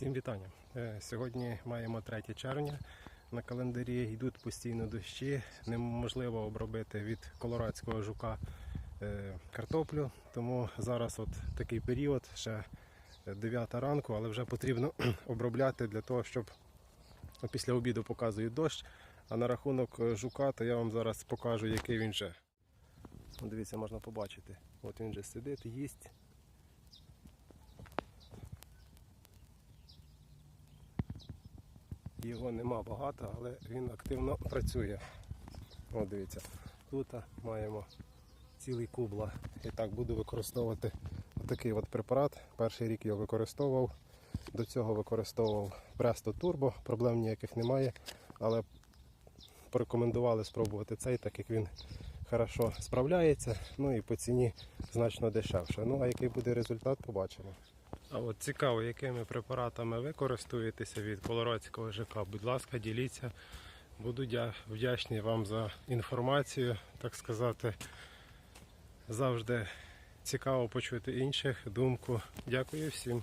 Всім вітання. Е, Сьогодні маємо 3 червня. На календарі йдуть постійно дощі. Неможливо обробити від колорадського жука е, картоплю. Тому зараз от такий період, ще 9 ранку, але вже потрібно обробляти для того, щоб після обіду показує дощ. А на рахунок е, жука, то я вам зараз покажу, який він вже. Дивіться, можна побачити. От він вже сидить, їсть. Його нема багато, але він активно працює. От дивіться, тут маємо цілий кубла. І так буду використовувати такий от препарат. Перший рік його використовував. До цього використовував Presto Turbo, проблем ніяких немає, але порекомендували спробувати цей, так як він хорошо справляється, ну і по ціні значно дешевше. Ну а який буде результат, побачимо. А от цікаво, якими препаратами ви користуєтеся від Колорадського ЖК. Будь ласка, діліться. Буду вдячний вам за інформацію, так сказати. Завжди цікаво почути інших думку. Дякую всім.